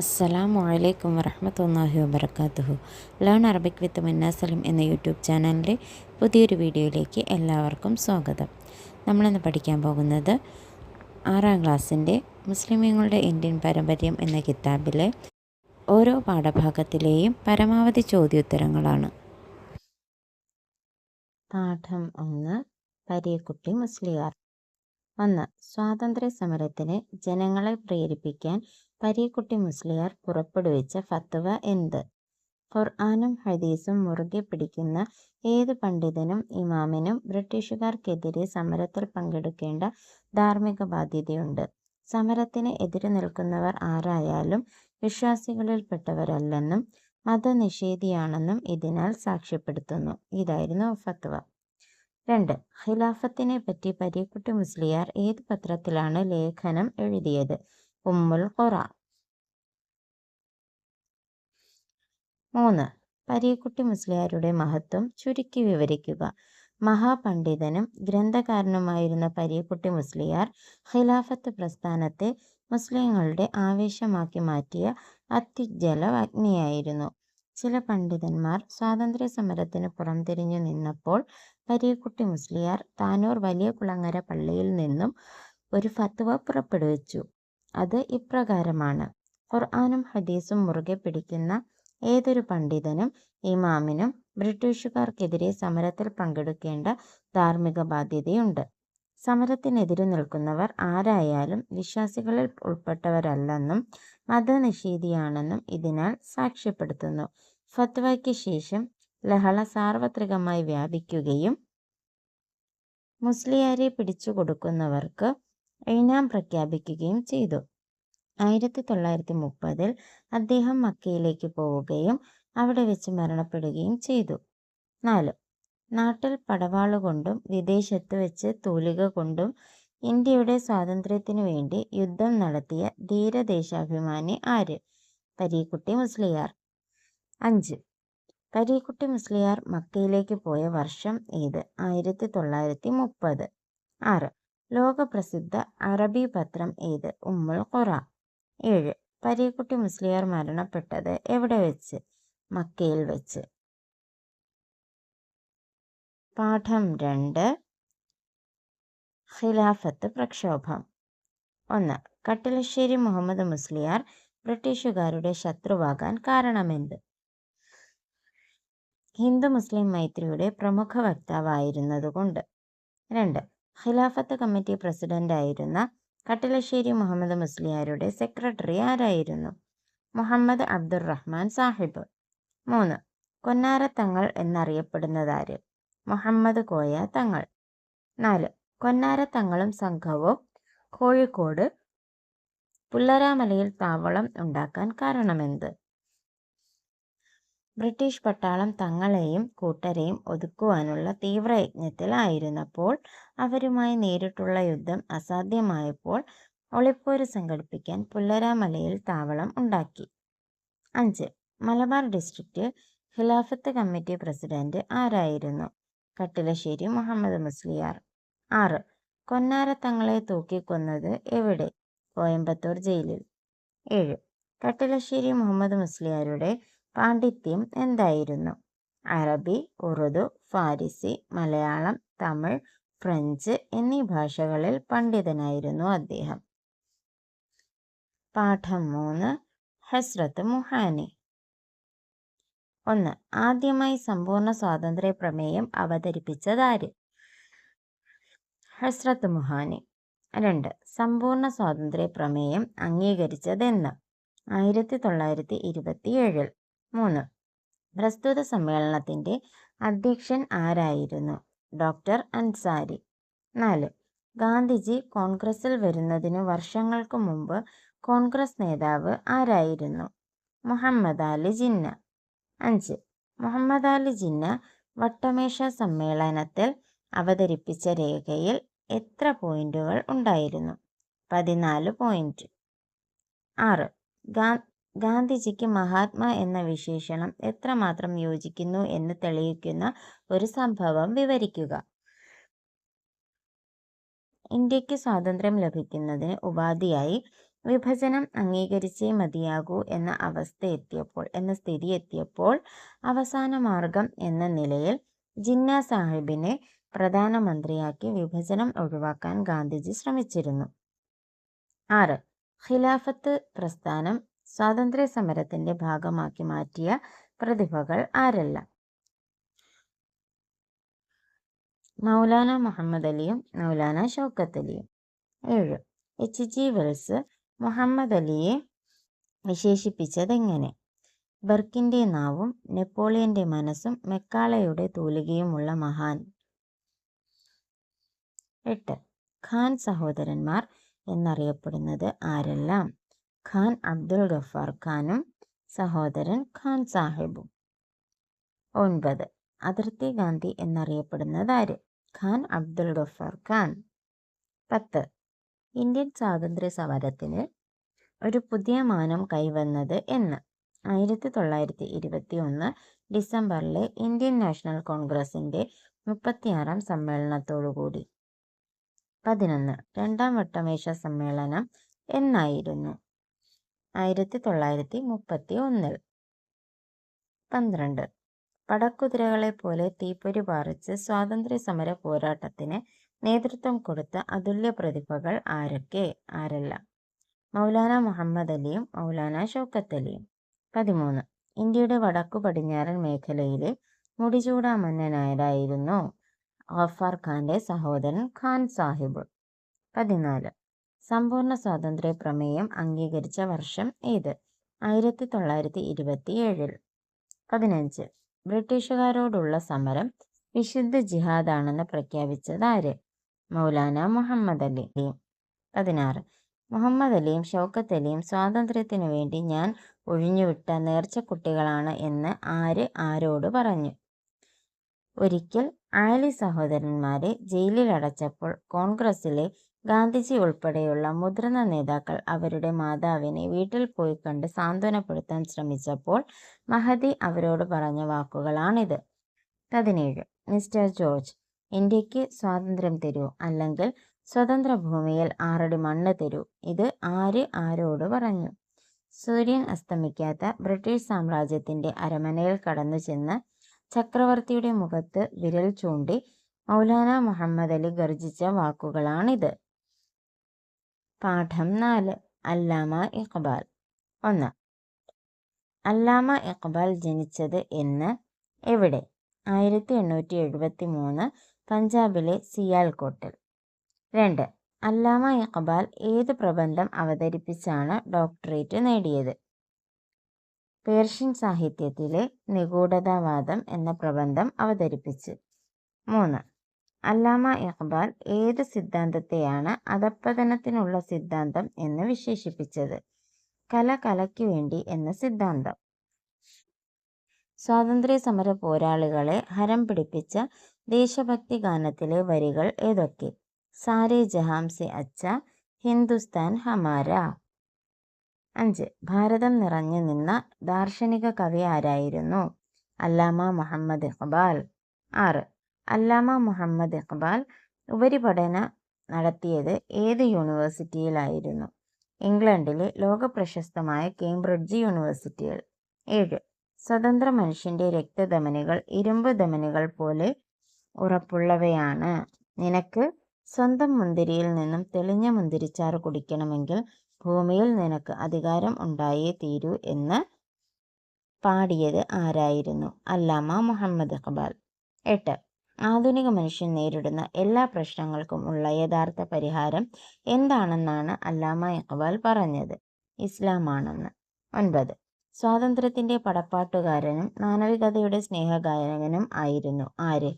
അസ്സലാമു അലൈക്കും വറഹമത്തല്ലാഹി വബർക്കാത്തുഹു ലേൺ അറബിക് വിത്ത് മിന്നാസലിം എന്ന യൂട്യൂബ് ചാനലിന്റെ പുതിയൊരു വീഡിയോയിലേക്ക് എല്ലാവർക്കും സ്വാഗതം. നമ്മളിന്ന് പഠിക്കാൻ പോകുന്നത് ആറാം ക്ലാസ്സിന്റെ മുസ്ലിമീങ്ങളുടെ ഇന്ത്യൻ പാരമ്പര്യം എന്ന കിതാബിലെ ഓരോ പാഠഭാഗത്തിലെയും പരമാവധി ചോദ്യോത്തരങ്ങളാണ്. പാഠം ഒന്ന് പരിയക്കുട്ടി മുസ്ലിയാർ. ഒന്ന് സ്വാതന്ത്ര്യ സമരത്തിന് ജനങ്ങളെ പ്രേരിപ്പിക്കാൻ പരീക്കുട്ടി മുസ്ലിയാർ പുറപ്പെടുവിച്ച ഫത്വ എന്ത്? ഖുർആാനും ഹദീസും മുറുകെ പിടിക്കുന്ന ഏത് പണ്ഡിതനും ഇമാമിനും ബ്രിട്ടീഷുകാർക്കെതിരെ സമരത്തിൽ പങ്കെടുക്കേണ്ട ധാർമ്മിക ബാധ്യതയുണ്ട്. സമരത്തിന് എതിരെ നിൽക്കുന്നവർ ആരായാലും വിശ്വാസികളിൽപ്പെട്ടവരല്ലെന്നും മതനിഷേധിയാണെന്നും ഇതിനാൽ സാക്ഷ്യപ്പെടുത്തുന്നു. ഇതായിരുന്നു ഫത്വ. രണ്ട്. ഖിലാഫത്തിനെ പറ്റി പരീക്കുട്ടി മുസ്ലിയാർ ഏത് പത്രത്തിലാണ് ലേഖനം എഴുതിയത്? ഉമ്മുൽ ഖുറ മൂന്ന്. പരീക്കുട്ടി മുസ്ലിയാരുടെ മഹത്വം ചുരുക്കി വിവരിക്കുക. മഹാപണ്ഡിതനും ഗ്രന്ഥകാരനുമായിരുന്ന പരീക്കുട്ടി മുസ്ലിയാർ ഖിലാഫത്ത് പ്രസ്ഥാനത്തെ മുസ്ലിങ്ങളുടെ ആവേശമാക്കി മാറ്റിയ അത്യുജ്വല അഗ്നിയായിരുന്നു ചില പണ്ഡിതന്മാർ സ്വാതന്ത്ര്യ സമരത്തിന് പുറംതിരിഞ്ഞു നിന്നപ്പോൾ പരീക്കുട്ടി മുസ്ലിയാർ താനൂർ വലിയ കുളങ്ങര പള്ളിയിൽ നിന്നും ഒരു ഫത്വ പുറപ്പെടുവിച്ചു. അത് ഇപ്രകാരമാണ്. ഖുർആാനും ഹദീസും മുറുകെ പിടിക്കുന്ന ഏതൊരു പണ്ഡിതനും ഇമാമിനും ബ്രിട്ടീഷുകാർക്കെതിരെ സമരത്തിൽ പങ്കെടുക്കേണ്ട ധാർമ്മിക ബാധ്യതയുണ്ട് സമരത്തിനെതിരെ നിൽക്കുന്നവർ ആരായാലും വിശ്വാസികളിൽ ഉൾപ്പെട്ടവരല്ലെന്നും മതനിഷേധിയാണെന്നും ഇതിനാൽ സാക്ഷ്യപ്പെടുത്തുന്നു. ഫത്വയ്ക്ക് ശേഷം ലഹള സാർവത്രികമായി വ്യാപിക്കുകയും മുസ്ലിയാരെ പിടിച്ചു കൊടുക്കുന്നവർക്ക് ഇനാം പ്രഖ്യാപിക്കുകയും ചെയ്തു. ആയിരത്തി തൊള്ളായിരത്തി മുപ്പതിൽ അദ്ദേഹം മക്കയിലേക്ക് പോവുകയും അവിടെ വെച്ച് മരണപ്പെടുകയും ചെയ്തു. നാല്. നാട്ടിൽ പടവാളുകൊണ്ടും വിദേശത്ത് വെച്ച് തൂലിക കൊണ്ടും ഇന്ത്യയുടെ സ്വാതന്ത്ര്യത്തിനു വേണ്ടി യുദ്ധം നടത്തിയ ധീരദേശാഭിമാനി ആര്? പരീക്കുട്ടി മുസ്ലിയാർ. അഞ്ച്. പരീക്കുട്ടി മുസ്ലിയാർ മക്കയിലേക്ക് പോയ വർഷം ഏത്? ആയിരത്തി തൊള്ളായിരത്തി മുപ്പത് ആറ്. ലോകപ്രസിദ്ധ അറബി പത്രം ഏത്? ഉമ്മുൽ ഖുറ ഏഴ്. പരീക്കുട്ടി മുസ്ലിയാർ മരണപ്പെട്ടത് എവിടെ വെച്ച്? മക്കയിൽ വെച്ച്. പാഠം രണ്ട്. ഖിലാഫത്ത് പ്രക്ഷോഭം. ഒന്ന്. കട്ടിലശ്ശേരി മുഹമ്മദ് മുസ്ലിയാർ ബ്രിട്ടീഷുകാരുടെ ശത്രുവാകാൻ കാരണമെന്ത്? ഹിന്ദു മുസ്ലിം മൈത്രിയുടെ പ്രമുഖ വക്താവായിരുന്നതുകൊണ്ട്. രണ്ട്. ഖിലാഫത്ത് കമ്മിറ്റി പ്രസിഡന്റായിരുന്ന കട്ടിലശ്ശേരി മുഹമ്മദ് മുസ്ലിയാരുടെ സെക്രട്ടറി ആരായിരുന്നു? മുഹമ്മദ് അബ്ദുറഹ്മാൻ സാഹിബ്. മൂന്ന് കൊന്നാര തങ്ങൾ എന്നറിയപ്പെടുന്നതാര് മുഹമ്മദ് കോയ തങ്ങൾ. നാല് കൊന്നാര തങ്ങളും സംഘവും കോഴിക്കോട് പുല്ലരാമലയിൽ താവളം ഉണ്ടാക്കാൻ കാരണമെന്ത്? ബ്രിട്ടീഷ് പട്ടാളം തങ്ങളെയും കൂട്ടരെയും ഒതുക്കുവാനുള്ള തീവ്രയജ്ഞത്തിലായിരുന്നപ്പോൾ അവരുമായി നേരിട്ടുള്ള യുദ്ധം അസാധ്യമായപ്പോൾ ഒളിപ്പോര് സംഘടിപ്പിക്കാൻ പുല്ലരാമലയിൽ താവളം ഉണ്ടാക്കി. അഞ്ച്. Malabar district Khilafat committee president ആരായിരുന്നു? കട്ടിലശ്ശേരി മുഹമ്മദ് മുസ്ലിയാർ. ആറ്. കൊന്നാര തങ്ങളെ തൂക്കിക്കൊന്നത് എവിടെ? കോയമ്പത്തൂർ ജയിലിൽ. ഏഴ്. കട്ടിലശ്ശേരി മുഹമ്മദ് മുസ്ലിയാരുടെ പാണ്ഡിത്യം എന്തായിരുന്നു? അറബി ഉറുദു ഫാരിസി മലയാളം തമിഴ് ഫ്രഞ്ച് എന്നീ ഭാഷകളിൽ പണ്ഡിതനായിരുന്നു അദ്ദേഹം. പാഠം മൂന്ന് ഹസ്രത്ത് മുഹാനി. ഒന്ന് ആദ്യമായി സമ്പൂർണ സ്വാതന്ത്ര്യ പ്രമേയം അവതരിപ്പിച്ചതാര്? ഹസ്രത്ത് മുഹാനി. രണ്ട് സമ്പൂർണ സ്വാതന്ത്ര്യ പ്രമേയം അംഗീകരിച്ചതെന്ന്? ആയിരത്തി തൊള്ളായിരത്തി ഇരുപത്തിയേഴിൽ. മൂന്ന്. പ്രസ്തുത സമ്മേളനത്തിന്റെ അധ്യക്ഷൻ ആരായിരുന്നു? ഡോക്ടർ അൻസാരി. നാല്. ഗാന്ധിജി കോൺഗ്രസിൽ വരുന്നതിന് വർഷങ്ങൾക്ക് മുമ്പ് കോൺഗ്രസ് നേതാവ് ആരായിരുന്നു? മുഹമ്മദ് അലി ജിന്ന. അഞ്ച്. മുഹമ്മദ് അലി ജിന്ന വട്ടമേശ സമ്മേളനത്തിൽ അവതരിപ്പിച്ച രേഖയിൽ എത്ര പോയിന്റുകൾ ഉണ്ടായിരുന്നു? പതിനാല് പോയിന്റ്. ആറ്. ഗാ ഗാന്ധിജിക്ക് മഹാത്മാ എന്ന വിശേഷണം എത്രമാത്രം യോജിക്കുന്നു എന്ന് തെളിയിക്കുന്ന ഒരു സംഭവം വിവരിക്കുക. ഇന്ത്യയ്ക്ക് സ്വാതന്ത്ര്യം ലഭിക്കുന്നതിന് ഉപാധിയായി വിഭജനം അംഗീകരിച്ചേ മതിയാകൂ എന്ന അവസ്ഥ എത്തിയപ്പോൾ എന്ന സ്ഥിതി എത്തിയപ്പോൾ അവസാന മാർഗം എന്ന നിലയിൽ ജിന്ന സാഹിബിനെ പ്രധാനമന്ത്രിയാക്കി വിഭജനം ഒഴിവാക്കാൻ ഗാന്ധിജി ശ്രമിച്ചിരുന്നു. ആറ് ഖിലാഫത്ത് പ്രസ്ഥാനം സ്വാതന്ത്ര്യ സമരത്തിന്റെ ഭാഗമാക്കി മാറ്റിയ പ്രതിഭകൾ ആരല്ല? മൗലാന മുഹമ്മദ് അലിയും മൗലാന ഷൗക്കത്ത് അലിയും. ഏഴ്. എച്ച്. ജി. വെൽസ് മുഹമ്മദ് അലിയെ വിശേഷിപ്പിച്ചതെങ്ങനെ? ബർക്കിന്റെ നാവും നെപ്പോളിയന്റെ മനസ്സും മെക്കാളയുടെ തൂലികയുമുള്ള മഹാൻ. എട്ട്. ഖാൻ സഹോദരന്മാർ എന്നറിയപ്പെടുന്നത് ആരെല്ലാം? ഖാൻ അബ്ദുൽ ഗഫാർ ഖാനും സഹോദരൻ ഖാൻ സാഹിബും. ഒൻപത്. അതിർത്തി ഗാന്ധി എന്നറിയപ്പെടുന്നത് ആര്? ഖാൻ അബ്ദുൽ ഗഫാർ ഖാൻ. പത്ത്. ഇന്ത്യൻ സ്വാതന്ത്ര്യ സമരത്തിന് ഒരു പുതിയ മാനം കൈവന്നത് എന്ന്. ആയിരത്തി തൊള്ളായിരത്തി ഇരുപത്തി ഒന്ന് ഡിസംബറിലെ ഇന്ത്യൻ നാഷണൽ കോൺഗ്രസിന്റെ മുപ്പത്തിയാറാം സമ്മേളനത്തോടുകൂടി. പതിനൊന്ന്. രണ്ടാം വട്ടമേശ സമ്മേളനം എന്നായിരുന്നു. ആയിരത്തി തൊള്ളായിരത്തി മുപ്പത്തി ഒന്നിൽ പന്ത്രണ്ട്. പടക്കുതിരകളെ പോലെ തീപ്പൊരി പാറിച്ച് സ്വാതന്ത്ര്യ സമര പോരാട്ടത്തിന് നേതൃത്വം കൊടുത്ത അതുല്യ പ്രതിഭകൾ ആരൊക്കെ? ആരല്ല. മൗലാന മുഹമ്മദ് അലിയും മൗലാന ഷൗക്കത്ത് അലിയും. പതിമൂന്ന്. ഇന്ത്യയുടെ വടക്കു പടിഞ്ഞാറൻ മേഖലയിലെ മുടിചൂടാ മന്നനായരായിരുന്നു ഗഫാർ ഖാന്റെ സഹോദരൻ ഖാൻ സാഹിബ്. പതിനാല്. സമ്പൂർണ സ്വാതന്ത്ര്യ പ്രമേയം അംഗീകരിച്ച വർഷം ഏത്? ആയിരത്തി തൊള്ളായിരത്തി ഇരുപത്തി ഏഴിൽ പതിനഞ്ച്. ബ്രിട്ടീഷുകാരോടുള്ള സമരം വിശുദ്ധ ജിഹാദാണെന്ന് പ്രഖ്യാപിച്ചത് ആര്? മൗലാന മുഹമ്മദ് അലി. പതിനാറ്. മുഹമ്മദ് അലിയും ഷൗക്കത്ത് അലിയും സ്വാതന്ത്ര്യത്തിനു വേണ്ടി ഞാൻ ഒഴിഞ്ഞുവിട്ട നേർച്ചക്കുട്ടികളാണ് എന്ന് ആര് ആരോട് പറഞ്ഞു? ഒരിക്കൽ ആലി സഹോദരന്മാരെ ജയിലിൽ അടച്ചപ്പോൾ കോൺഗ്രസിലെ ഗാന്ധിജി ഉൾപ്പെടെയുള്ള മുതിർന്ന നേതാക്കൾ അവരുടെ മാതാവിനെ വീട്ടിൽ പോയി കണ്ട് സാന്ത്വനപ്പെടുത്താൻ ശ്രമിച്ചപ്പോൾ മഹദി അവരോട് പറഞ്ഞ വാക്കുകളാണിത്. പതിനേഴ്. മിസ്റ്റർ ജോർജ് ഇന്ത്യയ്ക്ക് സ്വാതന്ത്ര്യം തരൂ അല്ലെങ്കിൽ സ്വതന്ത്ര ഭൂമിയിൽ ആറടി മണ്ണ് തരൂ ഇത് ആര് ആരോട് പറഞ്ഞു? സൂര്യൻ അസ്തമിക്കാത്ത ബ്രിട്ടീഷ് സാമ്രാജ്യത്തിന്റെ അരമനയിൽ കടന്നു ചെന്ന് ചക്രവർത്തിയുടെ മുഖത്ത് വിരൽ ചൂണ്ടി മൗലാന മുഹമ്മദ് അലി ഗർജിച്ച വാക്കുകളാണിത്. പാഠം നാല്. അല്ലാമ ഇക്ബാൽ ഒന്ന്. അല്ലാമ ഇക്ബാൽ ജനിച്ചത് എന്ന് എവിടെ? ആയിരത്തി എണ്ണൂറ്റി എഴുപത്തി മൂന്ന് പഞ്ചാബിലെ സിയാൽകോട്ടിൽ. രണ്ട്. അല്ലാമ ഇക്ബാൽ ഏത് പ്രബന്ധം അവതരിപ്പിച്ചാണ് ഡോക്ടറേറ്റ് നേടിയത്? പേർഷ്യൻ സാഹിത്യത്തിലെ നിഗൂഢതാവാദം എന്ന പ്രബന്ധം അവതരിപ്പിച്ച്. മൂന്ന്. അല്ലാമ ഇഖ്ബാൽ ഏത് സിദ്ധാന്തത്തെയാണ് അധപ്പതനത്തിനുള്ള സിദ്ധാന്തം എന്ന് വിശേഷിപ്പിച്ചത്? കല കലയ്ക്ക് വേണ്ടി എന്ന സിദ്ധാന്തം. സ്വാതന്ത്ര്യ സമര പോരാളികളെ ഹരം പിടിപ്പിച്ച ദേശഭക്തി ഗാനത്തിലെ വരികൾ ഏതൊക്കെ? സാരേ ജഹാം സെ അച്ച ഹിന്ദുസ്ഥാൻ ഹമാര. അഞ്ച്. ഭാരതം നിറഞ്ഞു നിന്ന ദാർശനിക കവി ആരായിരുന്നു? അല്ലാമ മുഹമ്മദ് ഇഖ്ബാൽ. ആറ്. അല്ലാമ മുഹമ്മദ് ഇഖ്ബാൽ ഉപരിപഠന നടത്തിയത് ഏത് യൂണിവേഴ്സിറ്റിയിലായിരുന്നു? ഇംഗ്ലണ്ടിലെ ലോകപ്രശസ്തമായ കേംബ്രിഡ്ജ് യൂണിവേഴ്സിറ്റികൾ. ഏഴ്. സ്വതന്ത്ര മനുഷ്യന്റെ രക്തധമനികൾ ഇരുമ്പ് ധമനികൾ പോലെ ഉറപ്പുള്ളവയാണ്. നിനക്ക് സ്വന്തം മുന്തിരിയിൽ നിന്നും തെളിഞ്ഞ മുന്തിരിച്ചാറ് കുടിക്കണമെങ്കിൽ ഭൂമിയിൽ നിനക്ക് അധികാരം ഉണ്ടായേ തീരൂ എന്ന് പാടിയത് ആരായിരുന്നു? അല്ലാമ മുഹമ്മദ് ഇഖ്ബാൽ. എട്ട്. ആധുനിക മനുഷ്യൻ നേരിടുന്ന എല്ലാ പ്രശ്നങ്ങൾക്കും ഉള്ള യഥാർത്ഥ പരിഹാരം എന്താണെന്നാണ് അല്ലാമ ഇഖ്ബാൽ പറഞ്ഞത്. ഇസ്ലാമാണെന്ന്. ഒൻപത്. സ്വാതന്ത്ര്യത്തിന്റെ പടപ്പാട്ടുകാരനും മാനവികതയുടെ സ്നേഹഗായകനും ആയിരുന്നു ആര്?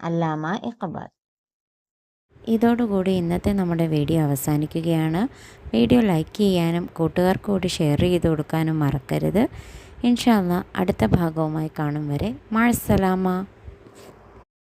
അല്ലാമ ഇഖ്ബാൽ. ഇതോടുകൂടി ഇന്നത്തെ നമ്മുടെ വീഡിയോ അവസാനിക്കുകയാണ്. വീഡിയോ ലൈക്ക് ചെയ്യാനും കൂട്ടുകാർക്ക് കൂടി ഷെയർ ചെയ്ത് കൊടുക്കാനും മറക്കരുത്. ഇൻഷാല്ല അടുത്ത ഭാഗവുമായി കാണും വരെ. മഴസലാമ